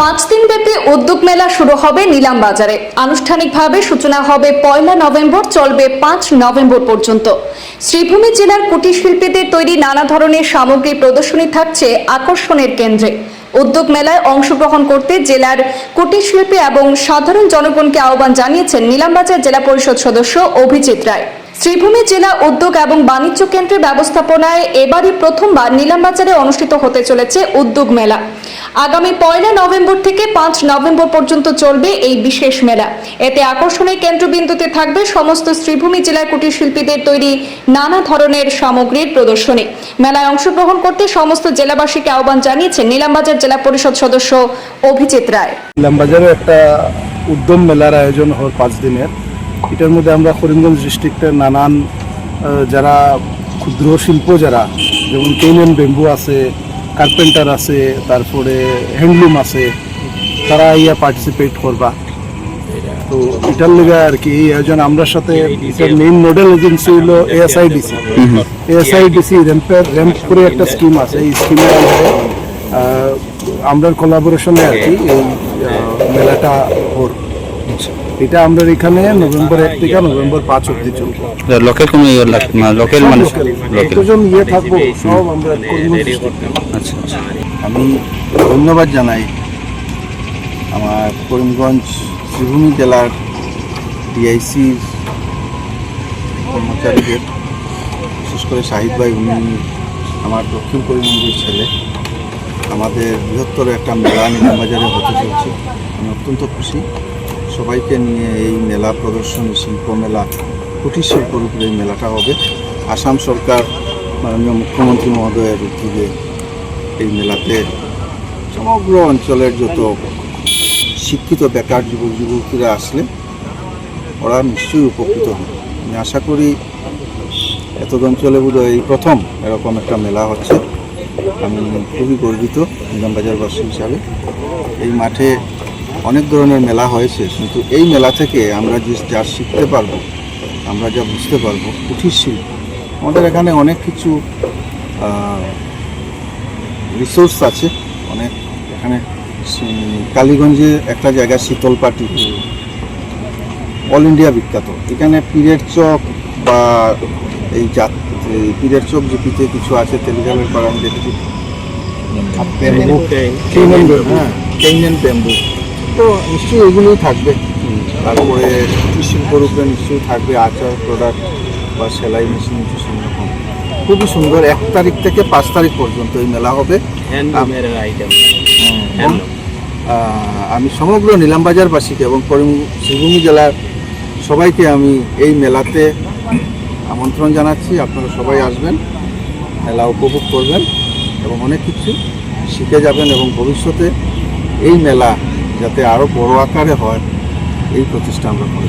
পাঁচ দিন ব্যাপী উদ্যোগ মেলা শুরু হবে নিলাম বাজারে। আনুষ্ঠানিকভাবে সূচনা হবে পয়লা নভেম্বর, চলবে পাঁচ নভেম্বর পর্যন্ত। শ্রীভূমি জেলার কুটির শিল্পীদের তৈরি নানা ধরনের সামগ্রী প্রদর্শনী থাকছে আকর্ষণের কেন্দ্রে। উদ্যোগ মেলায় অংশগ্রহণ করতে জেলার কুটির শিল্পী এবং সাধারণ জনগণকে আহ্বান জানিয়েছেন নিলামবাজার জেলা পরিষদ সদস্য অভিজিৎ রায়। শ্রীভূমি জেলা উদ্যোগ এবং বাণিজ্য কেন্দ্রের ব্যবস্থাপনায় এবারই প্রথমবার নিলামবাজারে অনুষ্ঠিত হতে চলেছে উদ্যোগ মেলা। আগামী পয়লা নভেম্বর থেকে পাঁচ নভেম্বর পর্যন্ত চলবে এই বিশেষ মেলা। এতে আকর্ষণের কেন্দ্রবিন্দুতে থাকবে সমস্ত শ্রীভূমি জেলার কুটির শিল্পীদের তৈরি নানা ধরনের সামগ্রীর প্রদর্শনী। মেলায় অংশগ্রহণ করতে সমস্ত জেলাবাসীকে আহ্বান জানিয়েছেন নিলামবাজার জেলা পরিষদ সদস্য অভিজিৎ রায়। ইলামবাজারে একটা উদ্যম মেলার আয়োজন হওয়ার পাঁচ দিনের। এটার মধ্যে আমরা করিমগঞ্জ ডিস্ট্রিক্টের নানান যারা ক্ষুদ্র শিল্প যারা, যেমন অ্যান্ড বেম্বু আছে কার্পেন্টার আছে, তারপরে হ্যান্ডলুম আছে, তারা ইয়া পার্টিসিপেট করবা। তো এটার লেগে আর কি এই আয়োজন, আমরা সাথে এটার মেইন নোডাল এজেন্সি হলো এএসআইডিসি এএসআইডিসি র্যাম্পের র্যাম্প করে একটা স্কিম আছে, এই স্কিমের আন্ডারে আমরা কোলাবোরেশনে আর কি এই মেলাটা ওর। এটা আমরা এখানে নভেম্বর এক থেকে নভেম্বর পাঁচ অব্দি চলবে। লোকেল কোনো ইয়ে মানে মানুষ লোকেল ইয়ে থাকব সব আমরা। আচ্ছা আচ্ছা। আমি ধন্যবাদ জানাই আমার করিমগঞ্জ শ্রীভূমি জেলার ডিআইসির কর্মচারীদের বিশেষ করে শাহিদ ভাই উনি আমার দক্ষিণ করিমগঞ্জের ছেলে। আমাদের বৃহত্তর একটা মেলা নিলামবাজারে হতে চলছে। আমি অত্যন্ত খুশি। সবাইকে নিয়ে এই মেলা প্রদর্শনী, শিল্প মেলা, কুটির শিল্পর উপরে এই মেলাটা হবে। আসাম সরকার, মাননীয় মুখ্যমন্ত্রী মহোদয়ের উদ্যোগে এই মেলাতে সমগ্র অঞ্চলের যত শিক্ষিত, বেকার যুবক, যুবতীরা আসলে ওরা নিশ্চয়ই উপকৃত হবে। আমি আশা করি এত অঞ্চলে বোধ এই প্রথম এরকম একটা মেলা হচ্ছে। আমি খুবই গর্বিত, নিজামবাজারবাসী হিসাবে। এই মাঠে অনেক ধরনের মেলা হয়েছে কিন্তু এই মেলা থেকে আমরা যে যা শিখতে পারব আমরা যা বুঝতে পারব কুঠির শিল্প আমাদের এখানে অনেক কিছু রিসোর্স আছে। অনেক এখানে কালীগঞ্জে একটা জায়গা শীতলপাটি অল ইন্ডিয়া বিখ্যাত। এখানে পীরের চক বা এই জাত পীরের চক জিপিতে কিছু আছে তেলিগালের পর আমি দেখেছি হ্যাঁ ব্যাম্বু তো নিশ্চয়ই এগুলোই থাকবে। তারপরে শিল্পরূপে নিশ্চয়ই থাকবে আচার প্রোডাক্ট বা সেলাই মেশিন কিছু রকম খুবই সুন্দর। এক তারিখ থেকে পাঁচ তারিখ পর্যন্ত এই মেলা হবে। আহ, আমি সমগ্র নিলামবাজারবাসীকে এবং করিম শ্রীভূমি জেলার সবাইকে আমি এই মেলাতে আমন্ত্রণ জানাচ্ছি। আপনারা সবাই আসবেন মেলা উপভোগ করবেন এবং অনেক কিছু শিখে যাবেন এবং ভবিষ্যতে এই মেলা যাতে আরও বড় আকারে হয় এই প্রচেষ্টা আমরা করি।